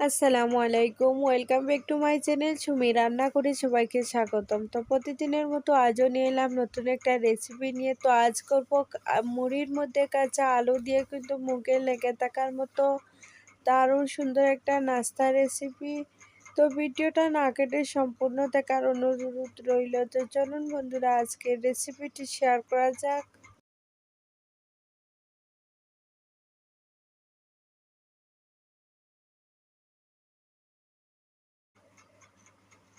আসসালামু আলাইকুম। Welcome back to my channel Sumi রান্না করে সবাইকে স্বাগতম। তো প্রতিদিনের মতো আজও নিয়ে এলাম নতুন একটা রেসিপি নিয়ে। তো আজ করব মুড়ির মধ্যে কাঁচা আলু দিয়ে কিন্তু মুখে লেগে থাকার মতো দারুণ সুন্দর একটা নাস্তা রেসিপি তো ভিডিওটা না কেটে সম্পূর্ণ দেখার অনুরোধ রইল। তো চলুন বন্ধুরা, আজকের রেসিপিটি শেয়ার করা যাক।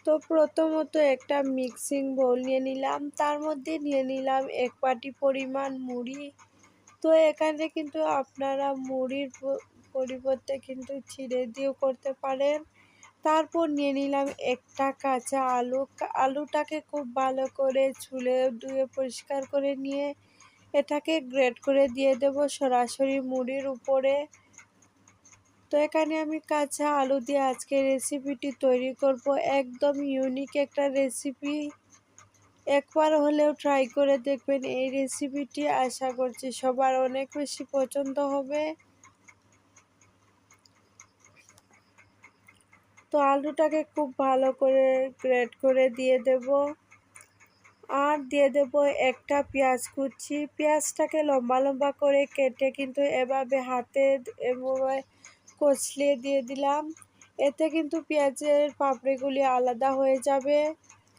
তো প্রথমত একটা মিক্সিং বোল নিয়ে নিলাম। তার মধ্যে নিয়ে নিলাম এক পাটি পরিমাণ মুড়ি। তো এখানে কিন্তু আপনারা মুড়ির পরিবর্তে কিন্তু ছিঁড়ে দিয়েও করতে পারেন। তারপর নিয়ে নিলাম একটা কাঁচা আলু। আলুটাকে খুব ভালো করে ছুলে ধুয়ে পরিষ্কার করে নিয়ে এটাকে গ্রেড করে দিয়ে দেব সরাসরি মুড়ির উপরে। তো এখানে আমি কাঁচা আলু দিয়ে আজকে রেসিপিটি তৈরি করব। একদম ইউনিক একটা রেসিপি একবার হলেও ট্রাই করে দেখবেন এই রেসিপিটি আশা করছি সবার অনেক বেশি পছন্দ হবে। তো আলুটাকে খুব ভালো করে গ্রেড করে দিয়ে দেব। আর দিয়ে দেব একটা পেঁয়াজ কুচি। পেঁয়াজটাকে লম্বা লম্বা করে কেটে কিন্তু এভাবে হাতে এভাবে কচলিয়ে দিয়ে দিলাম। এতে কিন্তু পেঁয়াজের পাপড়িগুলি আলাদা হয়ে যাবে।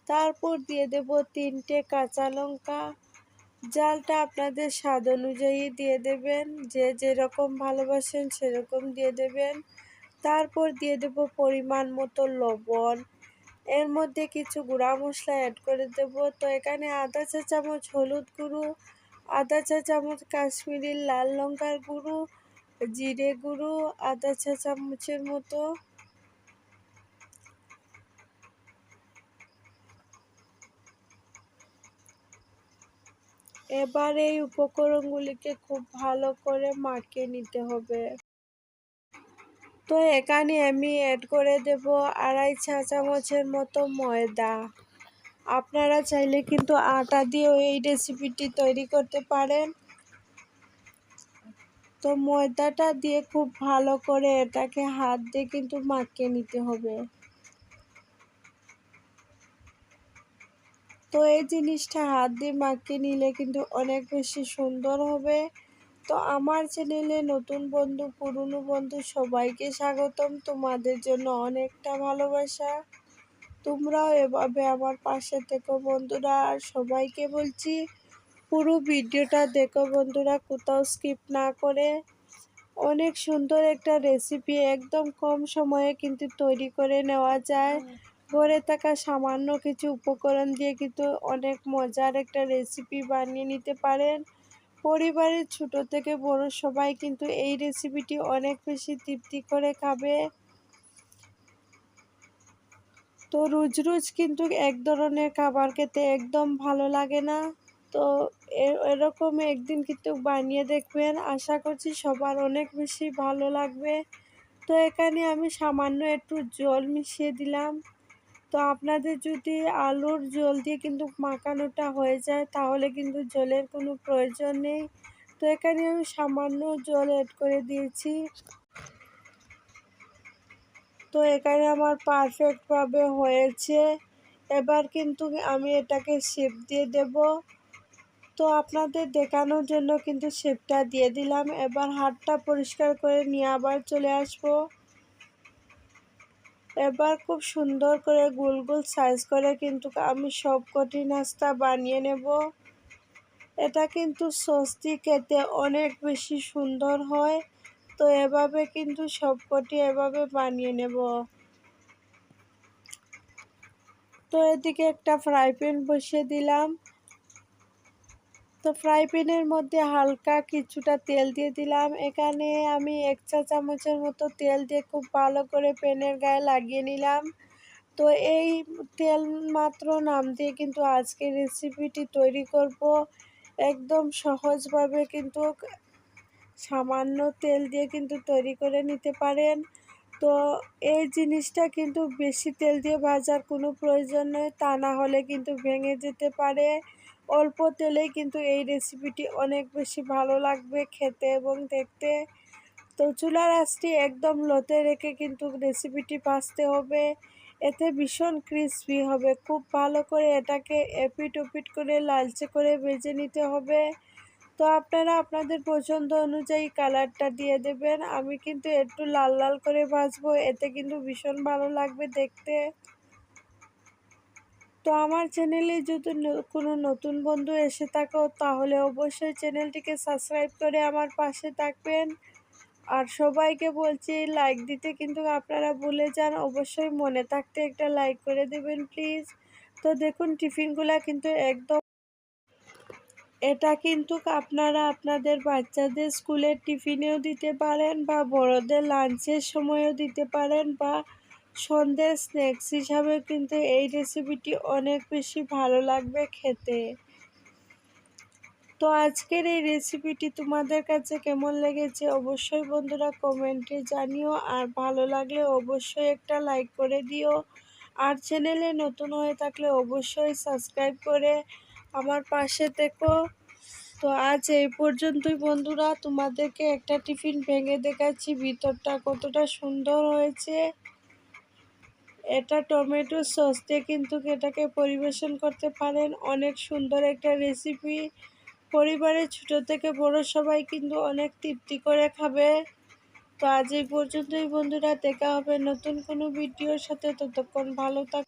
তারপর দিয়ে দেব তিনটে কাঁচা লঙ্কা। জালটা আপনাদের স্বাদ অনুযায়ী দিয়ে দেবেন। যে যেরকম ভালোবাসেন সেরকম দিয়ে দেবেন। তারপর দিয়ে দেব পরিমাণ মতো লবণ। এর মধ্যে কিছু গুঁড়া মশলা অ্যাড করে দেব। তো এখানে আধা চা চামচ হলুদ গুঁড়ো, আধা চা চামচ কাশ্মীরি লাল লঙ্কার গুঁড়ো জিরে গুঁড়ো আধা চা চামচের মতো। এবার এই উপকরণগুলিকে খুব ভালো করে মাখিয়ে নিতে হবে। তো এখানে আমি অ্যাড করে দেব আড়াই চা চামচের মতো ময়দা। আপনারা চাইলে কিন্তু আটা দিয়েও এই রেসিপিটি তৈরি করতে পারেন। তো ময়দাটা দিয়ে খুব ভালো করে এটাকে হাত দিয়ে কিন্তু মাখিয়ে নিতে হবে। তো এই জিনিসটা হাত দিয়ে মাখিয়ে নিলে কিন্তু অনেক বেশি সুন্দর হবে। তো আমার চ্যানেলে নতুন বন্ধু, পুরনো বন্ধু সবাইকে স্বাগতম। তোমাদের জন্য অনেকটা ভালোবাসা। তোমরাও এভাবে আমার পাশে থেকো বন্ধুরা। আর সবাইকে বলছি পুরো ভিডিওটা দেখো বন্ধুরা, কোথাও স্কিপ না করে। অনেক সুন্দর একটা রেসিপি একদম কম সময়ে কিন্তু তৈরি করে নেওয়া যায়। ঘরে থাকা সামান্য কিছু উপকরণ দিয়ে কিন্তু অনেক মজার একটা রেসিপি বানিয়ে নিতে পারেন। পরিবারের ছোট থেকে বড় সবাই কিন্তু এই রেসিপিটি অনেক বেশি তৃপ্তি করে খাবে। তো রোজ রোজ কিন্তু এক ধরনের খাবার খেতে একদম ভালো লাগে না। তো এরকম একদিন কিন্তু বানিয়ে দেখবেন। আশা করছি সবার অনেক বেশি ভালো লাগবে। তো এখানে আমি সামান্য একটু জল মিশিয়ে দিলাম। তো আপনাদের যদি আলুর জল দিয়ে কিন্তু মাখানোটা হয়ে যায়, তাহলে কিন্তু জলের কোনো প্রয়োজন নেই। তো এখানে আমি সামান্য জল অ্যাড করে দিয়েছি। তো এখানে আমার পারফেক্টভাবে হয়েছে। এবার কিন্তু আমি এটাকে শেপ দিয়ে দেব। তো আপনাদের দেখানোর জন্য কিন্তু শেপটা দিয়ে দিলাম। এবার হাতটা পরিষ্কার করে নিয়ে আবার চলে আসব। এবার খুব সুন্দর করে গোল গোল সাইজ করে কিন্তু আমি সব কটি নাস্তা বানিয়ে নেব। এটা কিন্তু সস্তি খেতে অনেক বেশি সুন্দর হয়। তো এভাবে কিন্তু সবকটি এভাবে বানিয়ে নেব। তো এদিকে একটা ফ্রাই প্যান বসিয়ে দিলাম। তো ফ্রাই প্যানের মধ্যে হালকা কিছুটা তেল দিয়ে দিলাম। এখানে আমি এক চা চামচের মতো তেল দিয়ে খুব ভালো করে প্যানের গায়ে লাগিয়ে নিলাম। তো এই তেল মাত্র নাম দিয়ে কিন্তু আজকে রেসিপিটি তৈরি করব। একদম সহজভাবে কিন্তু সামান্য তেল দিয়ে কিন্তু তৈরি করে নিতে পারেন। তো এই জিনিসটা কিন্তু বেশি তেল দিয়ে ভাজার কোনো প্রয়োজন নেই, তা না হলে কিন্তু ভেঙে যেতে পারে। অল্প তেলেই কিন্তু এই রেসিপিটি অনেক বেশি ভালো লাগবে খেতে এবং দেখতে। তো তো চুলার আঁচটি একদম লোতে রেখে কিন্তু রেসিপিটি ভাজতে হবে। এতে ভীষণ ক্রিসপি হবে। খুব ভালো করে এটাকে এপিট ওপিট করে লালচে করে ভেজে নিতে হবে। তো আপনারা আপনাদের পছন্দ অনুযায়ী কালারটা দিয়ে দেবেন। আমি কিন্তু একটু লাল লাল করে ভাজবো, এতে কিন্তু ভীষণ ভালো লাগবে দেখতে। তো আমার চ্যানেলে যদি কোনো নতুন বন্ধু এসে থাকো, তাহলে অবশ্যই চ্যানেলটিকে সাবস্ক্রাইব করে আমার পাশে থাকবেন। আর সবাইকে বলছি লাইক দিতে কিন্তু আপনারা ভুলে যান। অবশ্যই মনে থাকতে একটা লাইক করে দেবেন প্লিজ তো দেখুন, টিফিনগুলো কিন্তু একদম এটা কিন্তু আপনারা আপনাদের বাচ্চাদের স্কুলের টিফিনেও দিতে পারেন, বা বড়দের লাঞ্চের সময়ও দিতে পারেন, বা সন্ধ্যের স্ন্যাক্স হিসাবে কিন্তু এই রেসিপিটি অনেক বেশি ভালো লাগবে খেতে। তো আজকের এই রেসিপিটি তোমাদের কাছে কেমন লেগেছে অবশ্যই বন্ধুরা কমেন্টে জানিও, আর ভালো লাগলে অবশ্যই একটা লাইক করে দিও। আর চ্যানেলে নতুন হয়ে থাকলে অবশ্যই সাবস্ক্রাইব করে আমার পাশে থেকো। তো আজ এই পর্যন্তই বন্ধুরা, তোমাদেরকে একটা টিফিন ভেঙে দেখাচ্ছি, ভিতরটা কতটা সুন্দর হয়েছে। এটা টমেটো সস দিয়ে কিন্তু এটাকে পরিবেশন করতে পারেন। অনেক সুন্দর একটা রেসিপি পরিবারের ছোট থেকে বড় সবাই কিন্তু অনেক তৃপ্তি করে খাবে। তো আজ এই পর্যন্তই বন্ধুরা, দেখা হবে নতুন কোনো ভিডিওর সাথে। ততক্ষণ ভালো থাক